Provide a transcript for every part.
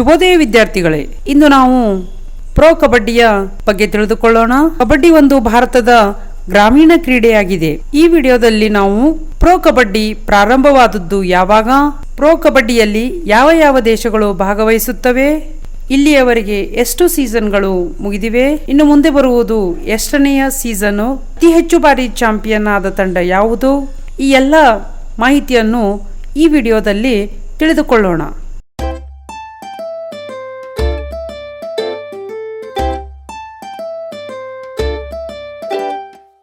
ಶುಭೋದಯ ವಿದ್ಯಾರ್ಥಿಗಳೇ, ಇಂದು ನಾವು ಪ್ರೋ ಕಬಡ್ಡಿಯ ಬಗ್ಗೆ ತಿಳಿದುಕೊಳ್ಳೋಣ. ಕಬಡ್ಡಿ ಒಂದು ಭಾರತದ ಗ್ರಾಮೀಣ ಕ್ರೀಡೆಯಾಗಿದೆ. ಈ ವಿಡಿಯೋದಲ್ಲಿ ನಾವು ಪ್ರೋ ಕಬಡ್ಡಿ ಪ್ರಾರಂಭವಾದದ್ದು ಯಾವಾಗ, ಪ್ರೋ ಕಬಡ್ಡಿಯಲ್ಲಿ ಯಾವ ಯಾವ ದೇಶಗಳು ಭಾಗವಹಿಸುತ್ತವೆ, ಇಲ್ಲಿಯವರೆಗೆ ಎಷ್ಟು ಸೀಸನ್ಗಳು ಮುಗಿದಿವೆ, ಇನ್ನು ಮುಂದೆ ಬರುವುದು ಎಷ್ಟನೆಯ ಸೀಸನ್, ಅತಿ ಹೆಚ್ಚು ಬಾರಿ ಚಾಂಪಿಯನ್ ಆದ ತಂಡ ಯಾವುದು, ಈ ಎಲ್ಲ ಮಾಹಿತಿಯನ್ನು ಈ ವಿಡಿಯೋದಲ್ಲಿ ತಿಳಿದುಕೊಳ್ಳೋಣ.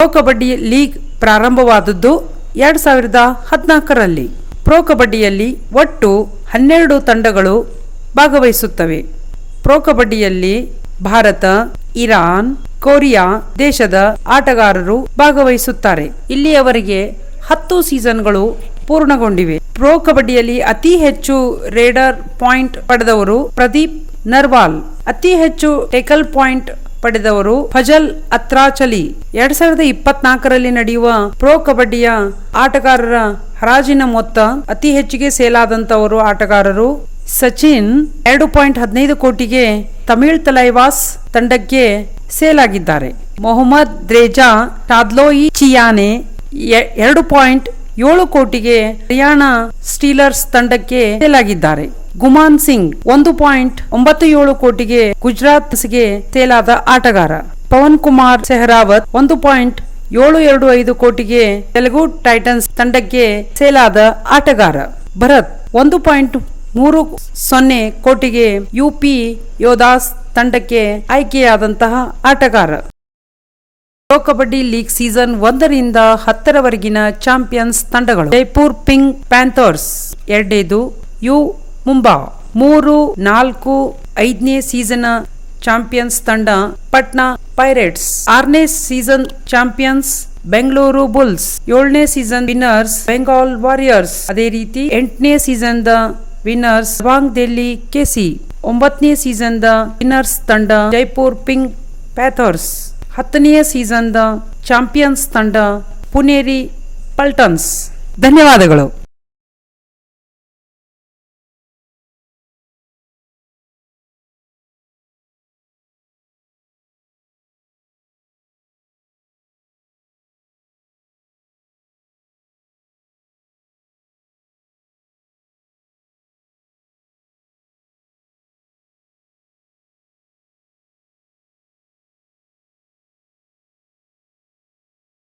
ಪ್ರೊ ಕಬಡ್ಡಿ ಲೀಗ್ ಪ್ರಾರಂಭವಾದದ್ದು ಎರಡು ಸಾವಿರದ ಹದಿನಾಲ್ಕರಲ್ಲಿ. ಪ್ರೊ ಕಬಡ್ಡಿಯಲ್ಲಿ ಒಟ್ಟು ಹನ್ನೆರಡು ತಂಡಗಳು ಭಾಗವಹಿಸುತ್ತವೆ. ಪ್ರೊ ಕಬಡ್ಡಿಯಲ್ಲಿ ಭಾರತ, ಇರಾನ್, ಕೊರಿಯಾ ದೇಶದ ಆಟಗಾರರು ಭಾಗವಹಿಸುತ್ತಾರೆ. ಇಲ್ಲಿಯವರೆಗೆ ಹತ್ತು ಸೀಸನ್ಗಳು ಪೂರ್ಣಗೊಂಡಿವೆ. ಪ್ರೊ ಕಬಡ್ಡಿಯಲ್ಲಿ ಅತಿ ಹೆಚ್ಚು ರೇಡರ್ ಪಾಯಿಂಟ್ ಪಡೆದವರು ಪ್ರದೀಪ್ ನರ್ವಾಲ್. ಅತಿ ಹೆಚ್ಚು ಟೇಕಲ್ ಪಾಯಿಂಟ್ ಪಡೆದವರು ಫಜಲ್ ಅತ್ರಾಚಲಿ. ಎರಡ್ ಸಾವಿರದ ಇಪ್ಪತ್ನಾಲ್ಕರಲ್ಲಿ ನಡೆಯುವ ಪ್ರೊ ಕಬಡ್ಡಿಯ ಆಟಗಾರರ ಹರಾಜಿನ ಮೊತ್ತ ಅತಿ ಹೆಚ್ಚಿಗೆ ಸೇಲಾದಂತವರು ಆಟಗಾರರು. ಸಚಿನ್ ಎರಡು ಪಾಯಿಂಟ್ ಹದಿನೈದು ಕೋಟಿಗೆ ತಮಿಳ್ ತಲೈವಾಸ್ ತಂಡಕ್ಕೆ ಸೇಲಾಗಿದ್ದಾರೆ. ಮೊಹಮ್ಮದ್ ದ್ರೇಜಾ, ಟಾದ್ಲೋಯಿ ಚಿಯಾನೆ ಎರಡು ಪಾಯಿಂಟ್ ಏಳು ಕೋಟಿಗೆ ಹರಿಯಾಣ ಸ್ಟೀಲರ್ಸ್ ತಂಡಕ್ಕೆ ಸೇಲಾಗಿದ್ದಾರೆ. ಗುಮಾನ್ ಸಿಂಗ್ ಒಂದು ಪಾಯಿಂಟ್ ಒಂಬತ್ತು ಏಳು ಕೋಟಿಗೆ ಗುಜರಾತ್ಗೆ ತೇಲಾದ ಆಟಗಾರ. ಪವನ್ ಕುಮಾರ್ ಸೆಹರಾವತ್ ಒಂದು ಪಾಯಿಂಟ್ ಏಳು ಎರಡು ಐದು ಕೋಟಿಗೆ ತೆಲುಗು ಟೈಟನ್ಸ್ ತಂಡಕ್ಕೆ ಸೇಲಾದ ಆಟಗಾರ. ಭರತ್ ಒಂದು ಪಾಯಿಂಟ್ ಮೂರು ಸೊನ್ನೆ ಕೋಟಿಗೆ ಯುಪಿ ಯೋದಾಸ್ ತಂಡಕ್ಕೆ ಆಯ್ಕೆಯಾದಂತಹ ಆಟಗಾರ. ಪ್ರೊ ಕಬಡ್ಡಿ ಲೀಗ್ ಸೀಸನ್ ಒಂದರಿಂದ ಹತ್ತರವರೆಗಿನ ಚಾಂಪಿಯನ್ಸ್ ತಂಡಗಳು. ಜೈಪುರ್ ಪಿಂಕ್ ಪ್ಯಾಂಥರ್ಸ್ ಎರಡೇದು ಯು ಮುಂಬಾ ಮೂರು, ನಾಲ್ಕು, ಐದನೇ ಸೀಸನ್ ಚಾಂಪಿಯನ್ಸ್ ತಂಡ ಪಟ್ನಾ ಪೈರೇಟ್ಸ್. ಆರನೇ ಸೀಸನ್ ಚಾಂಪಿಯನ್ಸ್ ಬೆಂಗಳೂರು ಬುಲ್ಸ್. ಏಳನೇ ಸೀಸನ್ ವಿನ್ನರ್ಸ್ ಬೆಂಗಾಲ್ ವಾರಿಯರ್ಸ್. ಅದೇ ರೀತಿ ಎಂಟನೇ season the winners Dabang Delhi KC. ಒಂಬತ್ತನೇ ಸೀಸನ್ ದ ವಿನ್ನರ್ಸ್ ತಂಡ ಜೈಪುರ್ ಪಿಂಕ್ ಪ್ಯಾಥರ್ಸ್. ಹತ್ತನೆಯ ಸೀಸನ್ ದ ಚಾಂಪಿಯನ್ಸ್ ತಂಡ ಪುನೇರಿ ಪಲ್ಟನ್ಸ್. ಧನ್ಯವಾದಗಳು.